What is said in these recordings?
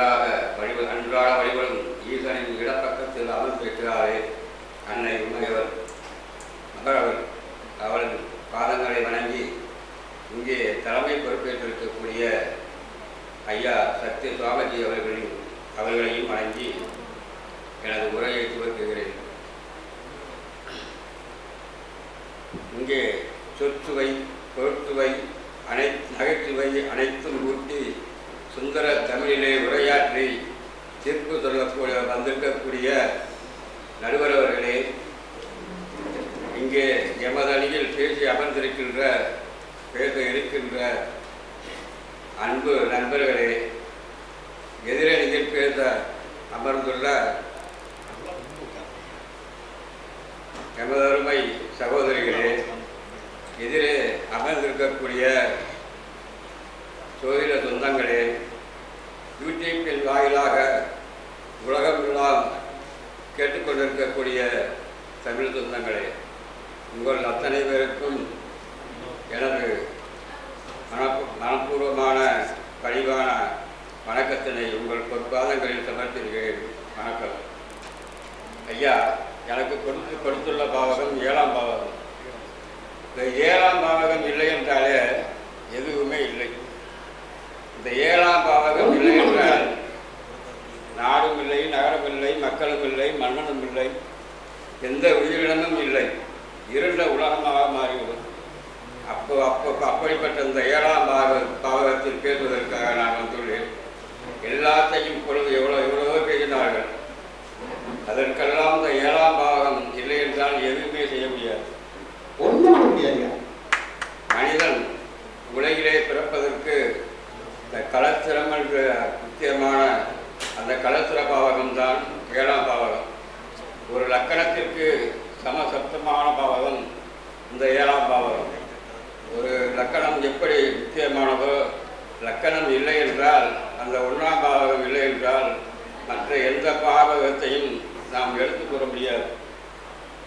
அன்றாக வழிப அன்றாட வழிபடும் ஈசனின் இடப்பக்கத்தில் அமர்ந்திருக்கிறாரே அன்னை உண்மையவர் மகளவர் அவள் பாதங்களை வணங்கி இங்கே தலைமை பொறுப்பேற்றிருக்கக்கூடிய ஐயா சத்ய சுவாமிஜி அவர்களின் அவர்களையும் வணங்கி எனது உரையை துவக்குகிறேன். இங்கே சொற்சுவை பொருட்சுவை அனை நகைச்சுவை அனைத்தும் ஊட்டி வந்திருக்கக்கூடிய நடுவர் அவர்களே இங்கே எமது அணியில் பேசி அமர்ந்திருக்கின்ற பேச இருக்கின்ற அன்பு நண்பர்களே எதிரணியில் பேச அமர்ந்துள்ள எமது அருமை சகோதரிகளே எதிரே அமர்ந்திருக்கக்கூடிய சோதிட சொந்தங்களே இருக்கக்கூடிய தமிழ் சொந்தங்களே உங்கள் அத்தனை பேருக்கும் எனது மனப்பூ மனப்பூர்வமான பணிவான வணக்கத்தினை உங்கள் பொற்பாதங்களில் சமர்ப்பிக்கிறேன். வணக்கம். ஐயா எனக்கு கொடுத்து கொடுத்துள்ள பாவகம் ஏழாம் பாவகம். இந்த ஏழாம் பாவகம் இல்லை என்றாலே எதுவுமே இல்லை. இந்த ஏழாம் பாவகம் இல்லை என்றால் நாடும் இல்லை நகரம் இல்லை மக்களும் இல்லை மன்னனும் இல்லை எந்த உயிரினமும் இல்லை இருண்ட உலகமாக மாறிவிடும் அப்போ அப்போ அப்படிப்பட்ட இந்த ஏழாம் பாக பாவகத்தில் பேசுவதற்காக நான் வந்துள்ளேன் எல்லாத்தையும் பொழுது எவ்வளோ எவ்வளவோ பேசினார்கள் அதற்கெல்லாம் இந்த ஏழாம் பாவகம் இல்லை என்றால் எதுவுமே செய்ய முடியாது ஒண்ணும் பண்ண முடியாதுயா மனிதன் உலகிலே பிறப்பதற்கு இந்த கலத்திரம் என்ற முக்கியமான அந்த கலத்திர பாவகம்தான் ஏழாம் பாவகம். ஒரு லக்கணத்திற்கு சமசப்தமான பாவகம் இந்த ஏழாம் பாவகம். ஒரு லக்கணம் எப்படி முக்கியமானதோ லக்கணம் இல்லை என்றால் அந்த ஒன்றாம் பாவகம் இல்லை என்றால் மற்ற எந்த பாவகத்தையும் நாம் எடுத்துக்கூற முடியாது.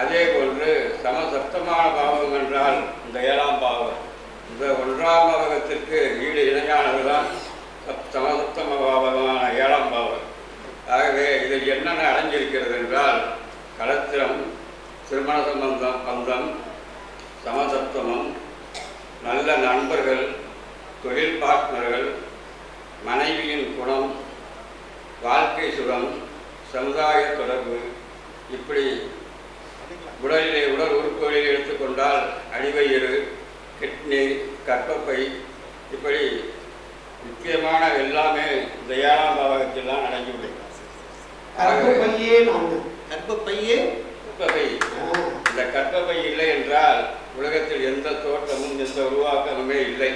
அதே போன்று சமசப்தமான பாவகம் என்றால் இந்த ஏழாம் பாவகம். இந்த ஒன்றாம் பாவகத்திற்கு ஈடு இணையானதுதான் சப்- சமசப்தம ஏழாம் பாவம். ஆகவே இதில் என்னென்ன அடைஞ்சிருக்கிறது என்றால் கலத்திரம் திருமண சம்பந்தம் பந்தம் சமசப்தமம் நல்ல நண்பர்கள் தொழில் பார்ட்னர்கள் மனைவியின் குணம் வாழ்க்கை சுகம் சமுதாய தொடர்பு இப்படி உடலிலே உடல் உறுப்புகளில் எடுத்துக்கொண்டால் அடிவயிறு கிட்னி கற்பப்பை இப்படி முக்கியமான எல்லாமே இந்த ஏழாம் பாவகத்தில் தான் அடங்கியுள்ளது கர்ப்பப்பையே நான்கு. கர்ப்பப்பையே கர்ப்பப்பை ஆ, இந்த கர்ப்பப்பை இல்லை என்றால் உலகத்தில் எந்த தோற்றமும் எந்த உருவாக்கமுமே இல்லை.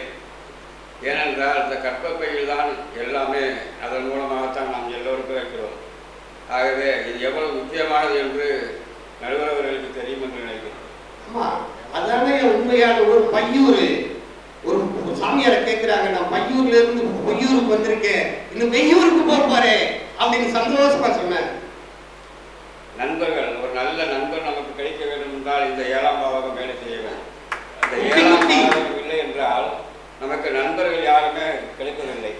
ஏனென்றால் இந்த கர்ப்பப்பையில் தான் எல்லாமே அதன் மூலமாகத்தான் நாம் எல்லோரும் பிறக்கிறோம் ஆகவே இது எவ்வளவு முக்கியமானது என்று நடுவர் அவர்களுக்கு தெரியும் என்று நினைக்கிறேன். அதானே உண்மையான ஒரு பையூர். ஒரு சாமியாரை கேட்கிறாங்க நான் பையூர்ல இருந்து பொய்யூருக்கு வந்திருக்கேன். இன்னும் வெய்யூருக்கு போறேன் அப்படின்னு சந்தோஷமா சொன்னார். நண்பர்கள் ஒரு நல்ல நண்பர் நமக்கு கிடைக்க வேண்டும் என்றால் இந்த ஏழாம் பாவகம் வேலை செய்ய வேண்டும் இந்த குட்டி ஏழாம். பாவகம் இல்லை என்றால் நமக்கு நண்பர்கள் யாருமே கிடைப்பதில்லை.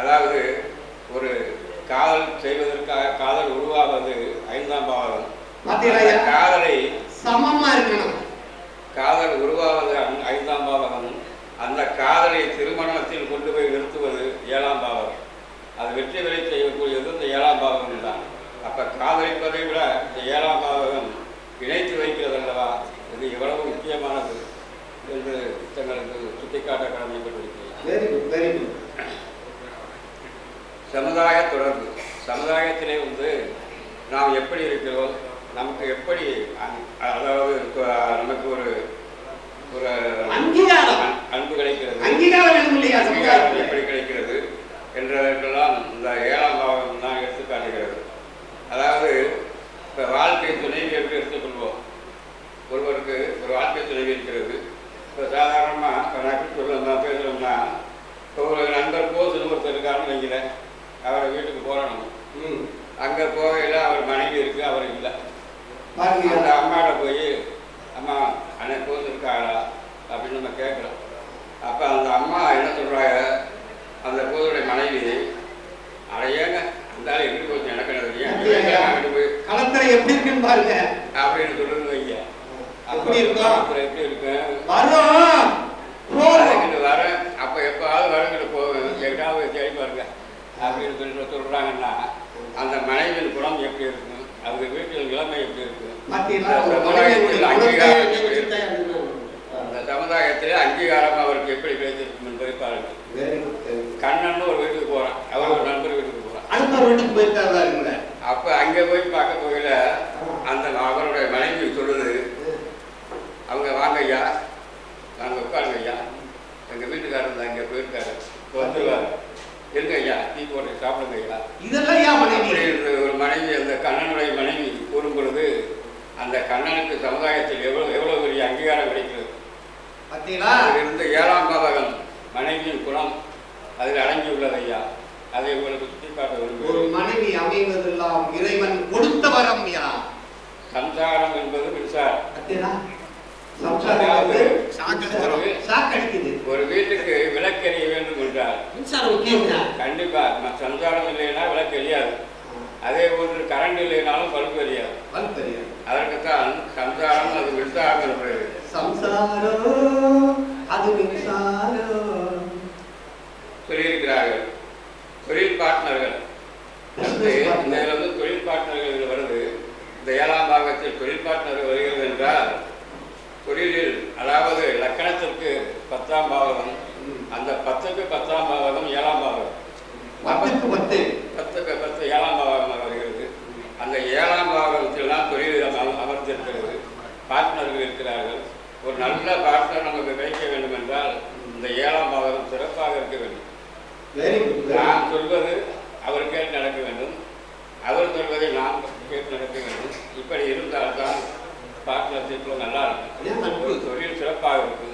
அதாவது ஒரு காதல் செய்வதற்காக காதல் உருவாவது ஐந்தாம் பாவகம். அந்த? காதலை சமமா இருக்கணும். காதல் உருவாவது ஐந்தாம் பாவகம். அந்த காதலை திருமணத்தில் கொண்டு போய் நிறுத்துவது ஏழாம் பாவகம். அது வெற்றி பெற செய்யக்கூடியது இந்த ஏழாம் பாவகம் தான். அப்ப காதலிப்பதை விட இந்த ஏழாம் பாவகம் இணைத்து வைக்கிறது அல்லவா? இது எவ்வளவு முக்கியமானது என்று தங்களுக்கு சுட்டிக்காட்ட கடமைப்பட்டிருக்கிறேன் வெரி குட் வெரி குட் சமுதாய தொடர்பு. சமுதாயத்திலே வந்து நாம் எப்படி இருக்கிறோம்? நமக்கு எப்படி அதாவது நமக்கு ஒரு ஒரு அங்கீகாரம். அன்பு கிடைக்கிறது. அங்கீகாரம் வேணும் எப்படி கிடைக்கிறது என்றதற்கெல்லாம் இந்த ஏழாம் பாவம் தான் எடுத்து காட்டுகிறது அதாவது இப்போ வாழ்க்கை துணைவி எப்படி எடுத்துக்கொள்வோம்? ஒருவருக்கு ஒரு வாழ்க்கை துணைவி இருக்கிறது. இப்போ சாதாரணமாக இப்போ நக்கு சொல்லணும் பேசணும்னா இப்போ ஒரு நண்பர் போசு ஒருத்தர் இருக்காருன்னு வைக்கிறேன் அவரை வீட்டுக்கு போகணும் அங்கே போகையில் பாருங்க அந்த அம்மாட்ட போய் அம்மா அண்ணன் போந்திருக்காளா அப்படின்னு நம்ம கேட்குறோம். அப்போ அந்த அம்மா என்ன சொல்கிறாங்க அந்த போதுடைய மனைவி அடையங்க அந்த ஆள் எப்படி போச்சு? எனக்கு? அங்கிட்டு போய் கலத்தரை எப்படி இருக்குன்னு பாருங்க. அப்படின்னு சொல்லுறது வைங்க. எப்படி இருக்கும்? அப்புறம் எப்படி இருக்கும் வரும் அதுக்கிட்டு வரேன். அப்போ எப்போவாவது வருங்கிட்டு போவேன். எங்கிட்டாவது தேடி பாருங்க. அப்படின்னு சொல்லி சொல்கிறாங்கன்னா அந்த மனைவியின் குணம் எப்படி இருக்கும்? அவங்க வீட்டில் நிலைமை எப்படி இருக்கும் அந்த சமுதாயத்தில் அங்கீகாரம் அவருக்கு எப்படி கிடைத்திருக்கும் என்பதை பாருங்கள். கண்ணன் ஒரு வீட்டுக்கு போகிறான் அவர் ஒரு நண்பர் வீட்டுக்கு போகிறான் அடுத்த வீட்டுக்கு போயிருக்காருங்களே அப்போ அங்கே போய் பார்க்க போகல அந்த அவருடைய மனைவி சொல்லுது அவங்க வாங்க ஐயா நாங்கள் உட்காருங்க ஐயா எங்கள் வீட்டுக்காரர் அங்கே போயிருக்காரு வந்துருவார். இருங்க ஐயா டீ போட்டு சாப்பிடுங்க ஐயா இதெல்லாம் ஒரு மனைவி அந்த கண்ணனுடைய மனைவி கூறும் பொழுது அந்த கண்ணனுக்கு சமுதாயத்தில் எவ்வளவு எவ்வளவு பெரிய அங்கீகாரம் கிடைக்கிறது? பாத்தீங்களா அதிலிருந்து ஏழாம் பாதகம் மனைவியின் குணம் அதில் அடங்கியுள்ளது ஐயா. அதை உங்களுக்கு சுட்டிக்காட்ட ஒரு விரும்புகிறேன் மனைவி அமைவதெல்லாம் இறைவன் கொடுத்த வரம் சம்சாரம் என்பது மின்சாரம். ஒரு வீட்டுக்கு விளக்கெரிய வேண்டும் என்றால் மின்சாரம் முக்கியம்யா கண்டிப்பா. சம்சாரம் இல்லைன்னா விளக்கு எரியாது. அதே போன்று கரண்ட் இல்லைனாலும் பல்பு எரியாது. வல்பெரிய அதற்குத்தான் சம்சாரம் அது மின்சாரம் என்று சம்சாரோ அது மின்சாரோ சொல்லியிருக்கிறார்கள். தொழில் பார்ட்னர்கள் இதுல வந்து தொழில் பார்ட்னர்கள் வருது இந்த ஏழாம் பாகத்தில் தொழில் பார்ட்னர் வருகிறது என்றால் தொழிலில் அதாவது லக்கணத்திற்கு பத்தாம் பாவகம் அந்த பத்துக்கு பத்தாம் பாவகம் ஏழாம் பாவகம் பத்துக்கு பத்து. பத்துக்கு பத்து ஏழாம் பாவகமாக வருகிறது. அந்த ஏழாம் பாவகத்தில் தான் தொழில் அம- அமர்ந்திருக்கிறது பார்ட்னர்கள் இருக்கிறார்கள். ஒரு நல்ல பார்ட்னர் நமக்கு கிடைக்க வேண்டும் என்றால் இந்த ஏழாம் பாவகம் சிறப்பாக இருக்க வேண்டும். நான் சொல்வது அவர் கேட்டு நடக்க வேண்டும். அவர் சொல்வதை நாம் கேட்டு நடக்க வேண்டும். இப்படி இருந்தால்தான் பார்ட்னர்ஷிப்பில் நல்லா இருக்கும். தொழில் சிறப்பாக இருக்கும்.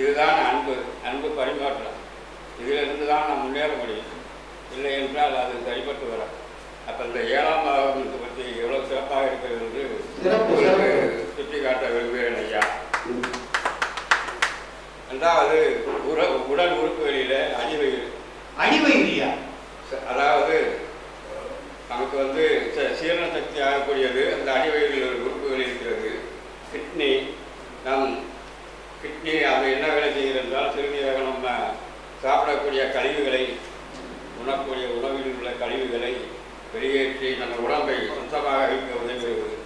இதுதான் அன்பு அன்பு பரிமாற்றம். இதிலிருந்து தான் நாம் முன்னேற முடியும். இல்லை என்றால் அது சரிபட்டு வராது. அப்போ இந்த ஏழாம் பாவகத்தை பற்றி எவ்வளோ சிறப்பாக இருக்கிறது என்று சுட்டிக்காட்ட விரும்புகிறேன் ஐயா. ரெண்டாவது உர உடல் உறுப்புகளில் அடிவயிறு அடிவயிறியா அதாவது நமக்கு வந்து சீரண சக்தி ஆகக்கூடியது அந்த அடிவயிறில் ஒரு உறுப்புகள் இருக்கிறது கிட்னி நம் கிட்னி அது என்ன வேலை செய்கிறது என்றால் சிறுநீரகம் நம்ம சாப்பிடக்கூடிய கழிவுகளை உண்ணக்கூடிய உணவில் உள்ள கழிவுகளை வெளியேற்றி நம்ம உடம்பை சுத்தமாக வைக்க உதவுகிறது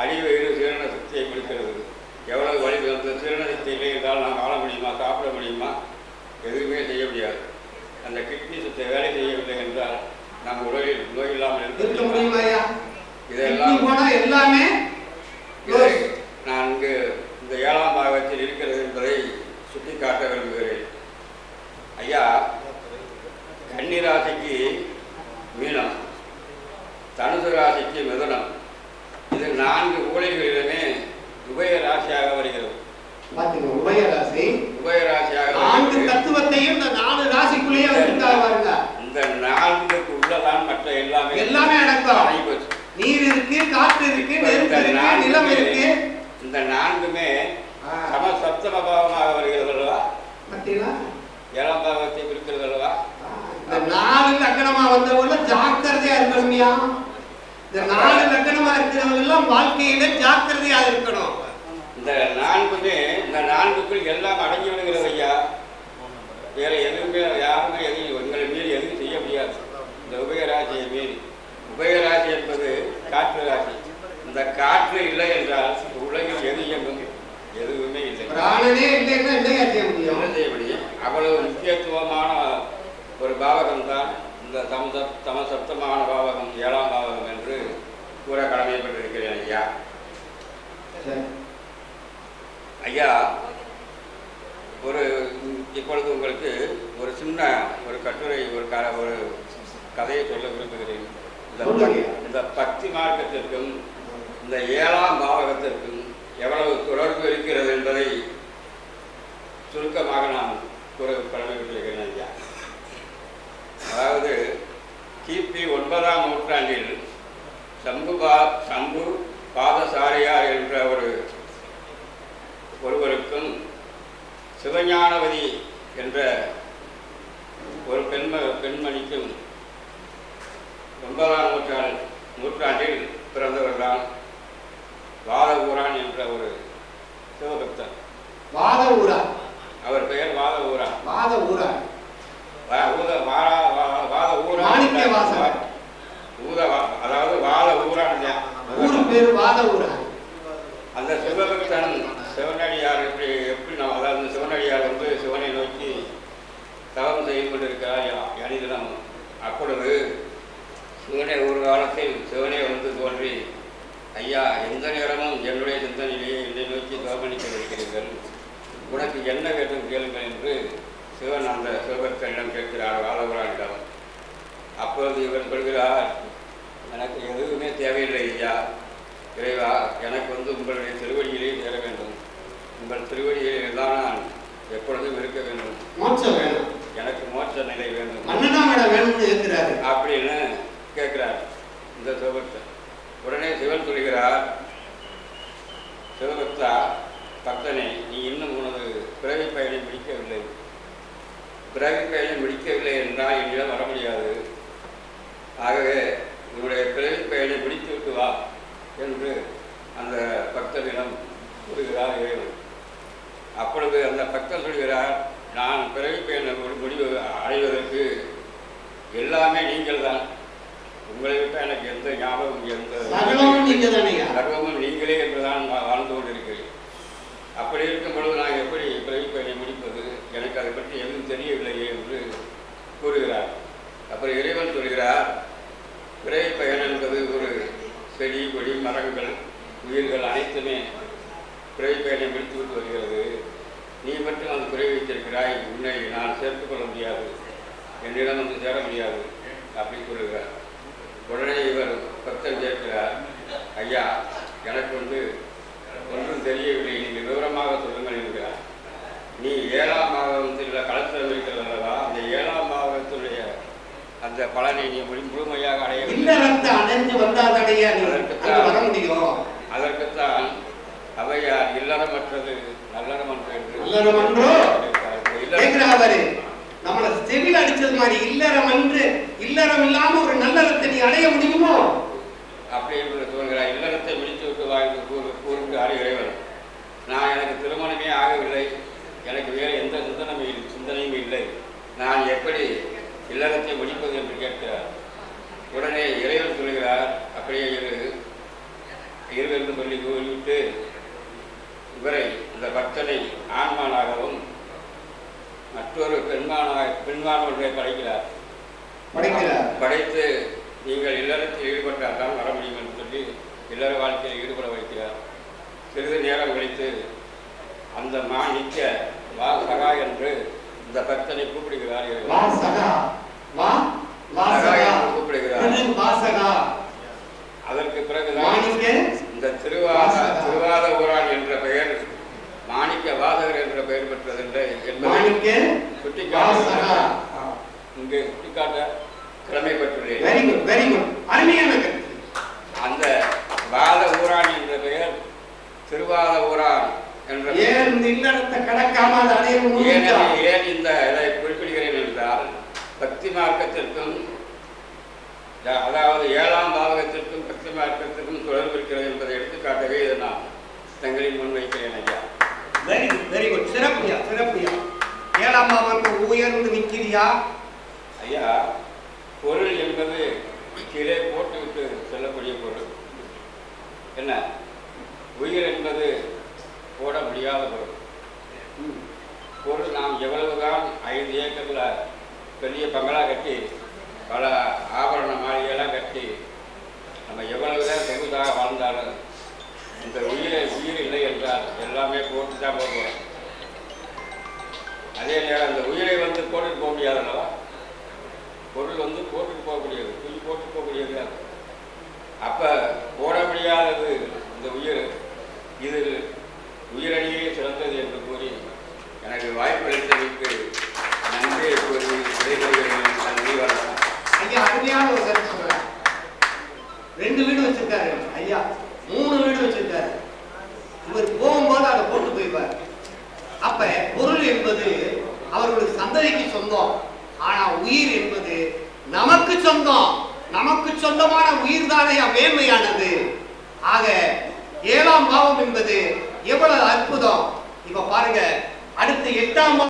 அடிவயிறு சீரண சக்தியை கொடுக்கிறது எவ்வளவு வலி அந்த சீரண சக்தி இல்லை என்றால் நாம் வாழ முடியுமா சாப்பிட முடியுமா எதுவுமே செய்ய முடியாது அந்த கிட்னி சுத்த வேலை செய்யவில்லை என்றால் நம் உடலில் நோய் இல்லாமல் இருக்க இருக்க முடியுமா? முடியுமா ஐயா இதெல்லாம் கிட்னி போனா எல்லாமே நான் இங்கு இந்த ஏழாம் பாகத்தில் இருக்கிறது என்பதை சுட்டிக்காட்ட விரும்புகிறேன். ஐயா கன்னி ராசிக்கு மீனம் தனுசு ராசிக்கு மிதுனம். இது நான்கு ஊழிகளிலுமே உபய ராசியாக வருகிறது. உபய ராசி. உபய ராசியாக நான்கு வருகிறது. தத்துவத்தையும் இந்த நாலு ராசிக்குள்ளேயே இந்த நான்குக்கு உள்ளதான் மற்ற எல்லாமே எல்லாமே அடக்கம். அடங்கி போச்சு. நீர் இருக்கு காற்று இருக்கு நெருப்பு இருக்கு நிலம் இருக்கு. இந்த நான்குமே. சம சப்தம பாவமாக வருகிறது அல்லவா ஏழாம் பாவத்தை குறிக்கிறது அல்லவா இந்த நாலு லக்கணமா வந்தவங்க ஜாக்கிரதையா இருக்கணும்யா இந்த நாலு லக்கணமா இருக்கிறவங்க எல்லாம் வாழ்க்கையில ஜாக்கிரதையா இருக்கணும். இந்த நான்குமே இந்த நான்குக்குள் எல்லாம் அடங்கி விடுகிறது ஐயா. வேற எதுவுமே யாருமே எதையும் எங்களை மீறி எதுவும் செய்ய முடியாது. இந்த உபயராசியை மீறி. உபயராசி என்பது காற்று ராசி இந்த காற்று இல்லை என்றால் உலகில் எது இயங்கும்? எதுவுமே இல்லை. பிராணனே இல்லைன்னா என்னையா செய்ய முடியும்? என்ன செய்ய முடியும்? அவ்வளவு முக்கியத்துவமான ஒரு பாவகம் தான் இந்த சமச சமசப்தமான பாவகம் ஏழாம் பாவகம் என்று கூற கடமைப்பட்டிருக்கிறேன் ஐயா. ஐயா ஒரு இப்பொழுது உங்களுக்கு ஒரு சின்ன ஒரு கட்டுரை ஒரு க ஒரு கதையை சொல்ல விரும்புகிறேன். இந்த இந்த பக்தி மார்க்கத்திற்கும் இந்த ஏழாம் பாவகத்திற்கும் எவ்வளவு தொடர்பு இருக்கிறது என்பதை சுருக்கமாக நான் கூற கடமைப்பட்டிருக்கிறேன் ஐயா. அதாவது கிபி ஒன்பதாம் நூற்றாண்டில் சம்பு பா சம்பு பாதசாரியார் என்ற ஒரு ஒருவருக்கும் சிவஞானவதி என்ற ஒரு பெண்ம பெண்மணிக்கும் ஒன்பதாம் நூற்றாண்டு நூற்றாண்டில் பிறந்தவர்தான் வாதவூரான் என்ற ஒரு சிவபக்தர் வாத ஊரா அவர் பெயர் வாதவூரான் வாத ஊரா வா- ஊத வாரா வா- வாத ஊரான். ஊத அதாவது வாத ஊரான் தான். ஊரு பேரு வாத ஊரா அந்த சிவபக்தன் சிவனடியார் எப்படி எப்படி நம்ம அதாவது சிவனடியார் வந்து சிவனை நோக்கி தவம் செய்து கொண்டிருக்கிறார் அணிதினம் அப்பொழுது சிவனை ஒரு காலத்தில் சிவனே வந்து தோன்றி ஐயா எந்த நேரமும் என்னுடைய சிந்தனையிலேயே என்னை நோக்கி தவமணிக்க இருக்கிறீர்கள் உனக்கு என்ன வேண்டும் கேளுங்கள் என்று சிவன் அந்த சிவபக்தனிடம் கேட்கிறார் வாழவரானிடம் அப்பொழுது இவர் சொல்கிறார் எனக்கு எதுவுமே தேவையில்லை ஐயா. இறைவா எனக்கு வந்து உங்களுடைய திருவடியிலே சேர வேண்டும். உங்கள் திருவடியிலே தான் நான் எப்பொழுதும் இருக்க வேண்டும். மோட்சம் வேணும். எனக்கு மோட்ச நிலை வேண்டும். அப்படின்னு கேட்கிறார். இந்த சிவபக்தர். உடனே சிவன் சொல்கிறார் சிவபக்தா பக்தனே நீ இன்னும் உனது பிறவி பயனை முடிக்கவில்லை. பிறவி பயனை முடிக்கவில்லை என்றால் என்னிடம் வர முடியாது. ஆகவே உன்னுடைய பிறவி பயனை முடித்து விட்டு வா என்று அந்த பக்தனிடம் கூறுகிறார் இறைவன். அப்பொழுது அந்த பக்தர் சொல்கிறார் நான் பிறவி பயனை முடிவு அடைவதற்கு எல்லாமே நீங்கள் தான் உங்களை விட்டு எனக்கு எந்த ஞாபகம் எந்த சகலமும் நீங்க தானையா சர்வமும் நீங்களே என்றுதான் வா- வாழ்ந்து கொண்டிருக்கிறேன். அப்படி இருக்கும் பொழுது நான் எப்படி பிறவி பயனை முடிப்பது? எனக்கு அதை பற்றி எதுவும் தெரியவில்லையே என்று கூறுகிறார். அப்புறம் இறைவன் சொல்கிறார் பிறவி பயன் என்பது ஒரு செடி கொடி மரங்கள் உயிர்கள் அனைத்துமே பிறவி பயனை முடித்து விட்டு வருகிறது. நீ மட்டும் அந்த குறை வைத்திருக்கிறாய். உன்னை நான் சேர்த்துக் கொள்ள முடியாது. என்னிடம் வந்து சேர முடியாது. அப்படி சொல்லுகிறார் உடனே இவர் பக்தர் கேட்கிறார் ஐயா எனக்கு வந்து ஒன்றும் தெரியவில்லை. நீங்கள் விவரமாக சொல்லுங்கள் என்கிறார். நீ ஏழாம் பாகத்தில் கலத்திரம் இருக்கிறது அல்லவா? அந்த ஏழாம் பாகத்துடைய அந்த பலனை நீ முழு- முழுமையாக அடைய அதற்குத்தான் அவையார் இல்லறமற்றது நல்லறமன்று என்று நல்லறம் அன்றோ? இல்லறம் அடிச்சது மாதிரி இல்லறம் என்று இல்லறம் இல்லாம ஒரு நல்லறத்தை நீ அடைய முடியுமோ? அப்படி என்று சொல்கிறார் இல்லறத்தை விழித்து விட்டு வாழ்ந்து கூறு கூறுகிறார் இறைவன். நான் எனக்கு திருமணமே ஆகவில்லை. எனக்கு வேறு எந்த சிந்தனமே சிந்தனையும் இல்லை. நான் எப்படி இல்லறத்தை முடிப்பது என்று கேட்கிறார். உடனே இறைவன் சொல்கிறார் அப்படியே இரு. இரு சொல்லி கூறிவிட்டு இவரை இந்த பக்தனை ஆண்மானாகவும் மற்றொரு பெண்மானாக பெண்மானவர்களை படைக்கிறார். படைக்கிறார் படைத்து நீங்கள் இல்லறத்தில் ஈடுபட்டால் தான் வர முடியும் என்று சொல்லி இல்லற வாழ்க்கையில் ஈடுபட வைக்கிறார். சிறிது நேரம் கழித்து அந்த மா நிற்க வா சகா என்று இந்த பக்தனை கூப்பிடுகிறார் என்று கூப்பிடுகிறார். என்று அதற்கு பிறகுதான் இந்த திருவாத. திருவாத ஊரான் என்ற பெயர் மாணிக்க வாசகர் என்ற பெயர் பெற்றதில்லை என்பதை மாணிக்க? வா சுட்டிக்காட்ட இங்கே சுட்டிக்காட்ட கடமைப்பட்டுள்ளேன். வெரி குட் வெரி குட் அருமையான கருத்து. அந்த வாத ஊரான் என்ற பெயர் திருவாத ஊரான் என்ற பெயர். ஏன் இந்த இல்லறத்தை கடக்காம அதை அடைய ஏன் இந்த இதை குறிப்பிடுகிறேன் என்றால் பக்தி மார்க்கத்திற்கும் அதாவது ஏழாம் பாவகத்திற்கும் பக்தி மார்க்கத்திற்கும் தொடர்பு இருக்கிறது என்பதை எடுத்துக்காட்டவே இதை நான் தங்களின் முன்வைக்கிறேன் ஐயா. வெரி குட் வெரி குட் சிறப்புயா சிறப்புயா. ஏழாம் பாவம் உயர்ந்து நிக்கிறியா ஐயா பொருள் என்பது கீழே போட்டுவிட்டு செல்லக்கூடிய பொருள். என்ன? உயிர் என்பது போட முடியாத பொருள். பொருள் நாம் எவ்வளவுதான் ஐந்து ஏக்கரில் பெரிய பங்களா கட்டி பல ஆபரண மாளிகையெல்லாம் கட்டி நம்ம எவ்வளவுதான் சொகுதாக வாழ்ந்தாலும் இந்த உயிரை உயிர் இல்லை என்றால் எல்லாமே போட்டு தான் போடுவோம் அதே நேரம் அந்த உயிரை வந்து போட்டுட்டு போக முடியாதல்லவா? பொருள் வந்து போட்டுட்டு போகக்கூடியது துணி போட்டு போகக்கூடியது அது. போட முடியாதது இந்த உயிர் இது உயிரணியே சிறந்தது என்று கூறி எனக்கு வாய்ப்பளித்தமைக்கு